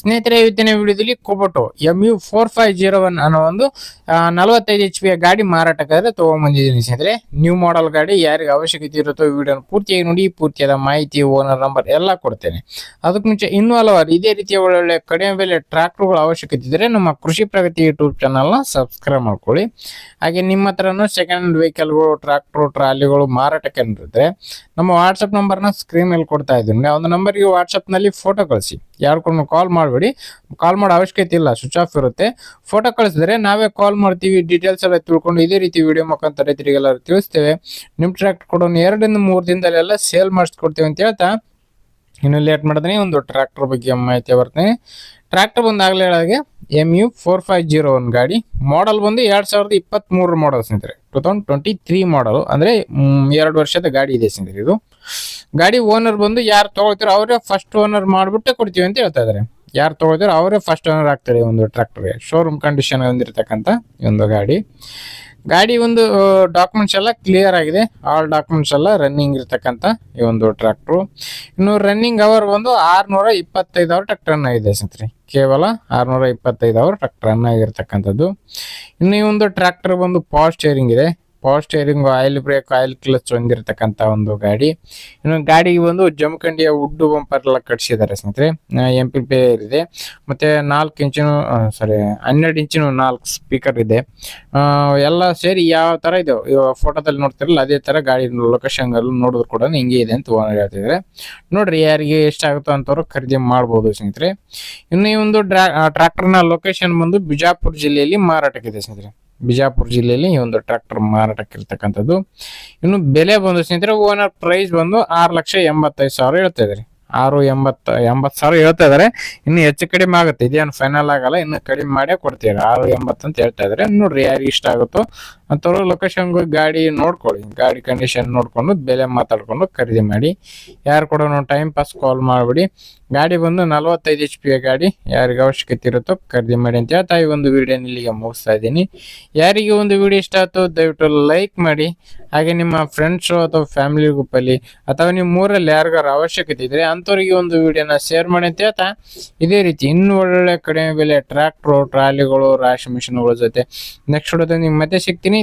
ಸ್ನೇಹಿತರೆ, ಇವತ್ತಿನ ವಿಡಿಯೋದಲ್ಲಿ Kubota M U four five zero one ಅನ್ನೋ ಒಂದು ನಲವತ್ತೈದು ಎಚ್ ಪಿಯ ಗಾಡಿ ಮಾರಾಟಕ್ಕಾದ್ರೆ ತೊಗೊಂಬಂದಿದ್ದೀನಿ ಸ್ನೇಹಿತರೆ. ನ್ಯೂ ಮಾಡೆಲ್ ಗಾಡಿ, ಯಾರಿಗೆ ಅವಶ್ಯಕತೆ ಇರುತ್ತೋ ವಿಡಿಯೋನ ಪೂರ್ತಿಯಾಗಿ ನೋಡಿ, ಪೂರ್ತಿಯಾದ ಮಾಹಿತಿ ಓನರ್ ನಂಬರ್ ಎಲ್ಲ ಕೊಡ್ತೇನೆ. ಅದಕ್ಕೆ ಮುಂಚೆ ಇನ್ನೂ ಹಲವಾರು ಇದೇ ರೀತಿಯ ಒಳ್ಳೊಳ್ಳೆ ಕಡಿಮೆ ಬೆಲೆ ಟ್ರ್ಯಾಕ್ಟರ್ಗಳ ಅವಶ್ಯಕತೆ ಇದ್ದರೆ ನಮ್ಮ ಕೃಷಿ ಪ್ರಗತಿ ಯೂಟ್ಯೂಬ್ ಚಾನಲ್ನ ಸಬ್ಸ್ಕ್ರೈಬ್ ಮಾಡ್ಕೊಳ್ಳಿ. ಹಾಗೆ ನಿಮ್ಮ ಹತ್ರನೂ ಸೆಕೆಂಡ್ ಹ್ಯಾಂಡ್ ವೆಹಿಕಲ್ಗಳು ಟ್ರ್ಯಾಕ್ಟ್ರು ಟ್ರಾಲಿಗಳು ಮಾರಾಟಕ್ಕೆ ಇರುತ್ತೆ ನಮ್ಮ ವಾಟ್ಸಪ್ ನಂಬರ್ನ ಸ್ಕ್ರೀನ್ ಮೇಲೆ ಕೊಡ್ತಾ ಇದ್ದೀನಿ. ಒಂದು ನಂಬರಿಗೆ ವಾಟ್ಸಪ್ನಲ್ಲಿ ಫೋಟೋ ಕಳಿಸಿ. ಯಾರು ಕಾಲ್ ಮಾಡಬೇಡಿ. ಕಾಲ್ ಮಾಡೋ ಅವಶ್ಯಕತೆ ಇಲ್ಲ ಸ್ವಿಚ್ ಆಫ್ ಇರುತ್ತೆ. ಫೋಟೋ ಕಳಿಸಿದ್ರೆ ನಾವೇ ಕಾಲ್ ಮಾಡ್ತೀವಿ ಡೀಟೇಲ್ಸ್ ಎಲ್ಲ ತಿಳ್ಕೊಂಡು ಇದೇ ರೀತಿ ವಿಡಿಯೋ ಮುಖಾಂತರ ರೈತರಿಗೆಲ್ಲ ತಿಳಿಸ್ತೇವೆ. ನಿಮ್ಮ ಟ್ರ್ಯಾಕ್ಟರ್ ಕೂಡ ಒಂದು ಎರಡರಿಂದ ಮೂರು ದಿನದಲ್ಲೆಲ್ಲ ಸೇಲ್ ಮಾಡಿಸ್ಕೊಡ್ತೀವಿ ಅಂತ ಹೇಳ್ತಾ, ಇನ್ನು ಲೇಟ್ ಮಾಡಿದ್ರೆ ಒಂದು ಟ್ರ್ಯಾಕ್ಟರ್ ಬಗ್ಗೆ ಮಾಹಿತಿ ಬರ್ತೀನಿ. ಟ್ರ್ಯಾಕ್ಟರ್ ಬಂದಾಗಲೇ ಹೇಳಾಗೆ M U four five zero one ಗಾಡಿ. ಮಾಡಲ್ ಬಂದು ಎರಡು ಸಾವಿರದ ಇಪ್ಪತ್ತ್ಮೂರು ಮಾಡಲ್ ಸ್ನೇಹಿತರೆ. ಟೂ ತೌಸಂಡ್ ಟ್ವೆಂಟಿ ತ್ರೀ ಮಾಡಲು ಅಂದರೆ ಎರಡು ವರ್ಷದ ಗಾಡಿ ಇದೆ ಸ್ನೇಹಿತರೆ ಇದು. ಗಾಡಿ ಓನರ್ ಬಂದು ಯಾರು ತೊಗೊಳ್ತಾರೋ ಅವರೇ ಫಸ್ಟ್ ಓನರ್ ಮಾಡಿಬಿಟ್ಟೆ ಕೊಡ್ತೀವಿ ಅಂತ ಹೇಳ್ತಾ ಇದ್ದಾರೆ ಯಾರು ತೊಗೊಳ್ತಾರೋ ಅವರೇ ಫಸ್ಟ್ ಓನರ್ ಆಗ್ತಾರೆ ಒಂದು ಟ್ರ್ಯಾಕ್ಟರ್ಗೆ ಶೋರೂಮ್ ಕಂಡೀಷನ್ ಹೊಂದಿರತಕ್ಕಂಥ ಒಂದು ಗಾಡಿ. ಗಾಡಿ ಒಂದು ಡಾಕ್ಯುಮೆಂಟ್ಸ್ ಎಲ್ಲ ಕ್ಲಿಯರ್ ಆಗಿದೆ. ಆಲ್ ಡಾಕ್ಯುಮೆಂಟ್ಸ್ ಎಲ್ಲ ರನ್ನಿಂಗ್ ಇರ್ತಕ್ಕಂಥ ಈ ಒಂದು ಟ್ರ್ಯಾಕ್ಟ್ರು ಇನ್ನು ರನ್ನಿಂಗ್ ಅವರ್ ಬಂದು ಆರ್ನೂರ ಇಪ್ಪತ್ತೈದು ಅವರ್ ಟ್ರ್ಯಾಕ್ಟರ್ನ ರನ್ ಆಗಿದೆ ಸ್ನೇಹಿತರೆ. ಕೇವಲ ಆರ್ನೂರ ಇಪ್ಪತ್ತೈದು ಅವರ್ ಟ್ರ್ಯಾಕ್ಟರ್ನ ರನ್ ಆಗಿರ್ತಕ್ಕಂಥದ್ದು. ಇನ್ನು ಈ ಒಂದು ಟ್ರ್ಯಾಕ್ಟರ್ ಬಂದು ಪಾಸ್ಟ್ ಸ್ಟೇರಿಂಗ್ ಇದೆ. Power steering oil brake oil clutch ಹೊಂದಿರತಕ್ಕಂಥ ಒಂದು ಗಾಡಿ. ಇನ್ನು ಗಾಡಿಗೆ ಒಂದು ಜಮಖಂಡಿಯ ಉಡ್ಡು ಬಂಪರ್ ಎಲ್ಲ ಕಟ್ಸಿದ್ದಾರೆ ಸ್ನೇಹಿತರೆ. ಎಂ ಪಿ ಪೇರ್ ಇದೆ. ಮತ್ತೆ ನಾಲ್ಕು ಇಂಚಿನ ಸಾರಿ ಹನ್ನೆರಡು ಇಂಚಿನ ನಾಲ್ಕು ಸ್ಪೀಕರ್ ಇದೆ. ಎಲ್ಲ ಸೇರಿ ಯಾವ ತರ ಇದೆ? ಫೋಟೋದಲ್ಲಿ ನೋಡ್ತಿರಲ್ಲ, ಅದೇ ತರ ಗಾಡಿ ಲೊಕೇಶನ್ ನೋಡಿದ್ರು ಕೂಡ ಹಿಂಗೆ ಇದೆ ಅಂತ ಓನರ್ ಹೇಳ್ತಿದ್ದಾರೆ. ನೋಡ್ರಿ, ಯಾರಿಗೆ ಎಷ್ಟಾಗುತ್ತೋ ಅಂತವ್ರು ಖರೀದಿ ಮಾಡ್ಬೋದು ಸ್ನೇಹಿತರೆ. ಇನ್ನು ಈ ಒಂದು ಟ್ರ್ಯಾಕ್ಟರ್ನ ಲೊಕೇಶನ್ ಬಂದು ಬಿಜಾಪುರ ಜಿಲ್ಲೆಯಲ್ಲಿ ಮಾರಾಟಕ್ಕಿದೆ ಸ್ನೇಹಿತರೆ. ಬಿಜಾಪುರ ಜಿಲ್ಲೆಯಲ್ಲಿ ಈ ಒಂದು ಟ್ರ್ಯಾಕ್ಟರ್ ಮಾರಾಟಕ್ಕೆ ಇರ್ತಕ್ಕಂಥದ್ದು ಇನ್ನು ಬೆಲೆ ಬಂದು ಸ್ನೇಹಿತರೆ ಓನರ್ ಪ್ರೈಸ್ ಬಂದು ಆರು ಲಕ್ಷ ಎಂಬತ್ತೈದು ಸಾವಿರ ಹೇಳ್ತಾ ಇದ್ದಾರೆ. ಆರು ಎಂಬತ್ತ, ಎಂಬತ್ತು ಸಾವಿರ ಹೇಳ್ತಾ ಇದ್ದಾರೆ. ಇನ್ನು ಹೆಚ್ಚು ಕಡಿಮೆ ಆಗುತ್ತೆ. ಇದೇನು ಫೈನಲ್ ಆಗಲ್ಲ. ಇನ್ನು ಕಡಿಮೆ ಮಾಡೇ ಕೊಡ್ತೀವಿ ಆರು ಎಂಬತ್ತು ಅಂತ ಹೇಳ್ತಾ ಇದ್ದಾರೆ. ನೋಡ್ರಿ ಯಾರಿಗೆ ಇಷ್ಟ ಆಗುತ್ತೋ ಅಂಥವ್ರು ಲೊಕೇಶನ್ ಹೋಗಿ ಗಾಡಿ ನೋಡ್ಕೊಳ್ಳಿ. ಗಾಡಿ ಕಂಡೀಷನ್ ನೋಡ್ಕೊಂಡು, ಬೆಲೆ ಮಾತಾಡ್ಕೊಂಡು ಖರೀದಿ ಮಾಡಿ. ಯಾರು ಕೂಡ ಟೈಮ್ ಪಾಸ್ ಕಾಲ್ ಮಾಡ್ಬಿಡಿ. ಗಾಡಿ ಬಂದು ನಲ್ವತ್ತೈದು ಎಚ್ ಪಿ ಗಾಡಿ. ಯಾರಿಗೆ ಅವಶ್ಯಕತೆ ಇರುತ್ತೋ ಖರೀದಿ ಮಾಡಿ ಅಂತ ಹೇಳ್ತಾ ಈ ಒಂದು ವಿಡಿಯೋನ ಇಲ್ಲಿಗೆ ಮುಗಿಸ್ತಾ ಇದ್ದೀನಿ. ಯಾರಿಗೆ ಒಂದು ವಿಡಿಯೋ ಇಷ್ಟ ಆಯ್ತು ದಯವಿಟ್ಟು ಲೈಕ್ ಮಾಡಿ. ಹಾಗೆ ನಿಮ್ಮ ಫ್ರೆಂಡ್ಸು ಅಥವಾ ಫ್ಯಾಮಿಲಿ ಗ್ರೂಪಲ್ಲಿ ಅಥವಾ ನಿಮ್ಮ ಊರಲ್ಲಿ ಯಾರಿಗಾರು ಅವಶ್ಯಕತೆ ಇದ್ರೆ ಅಂಥವ್ರಿಗೆ ಒಂದು ವಿಡಿಯೋನ ಶೇರ್ ಮಾಡಿ ಅಂತ ಹೇಳ್ತಾ ಇದೇ ರೀತಿ ಇನ್ನೂ ಒಳ್ಳೊಳ್ಳೆ ಕಡಿಮೆ ಬೆಲೆ ಟ್ರ್ಯಾಕ್ಟ್ರು ಟ್ರಾಲಿಗಳು ರಾಶಿ ಮಿಷಿನ್ಗಳ ಜೊತೆ. ನೆಕ್ಸ್ಟ್ ವಿಡಿಯೋದಲ್ಲಿ ನಿಮ್ಗೆ ಮತ್ತೆ ಸಿಗ್ತೀನಿ.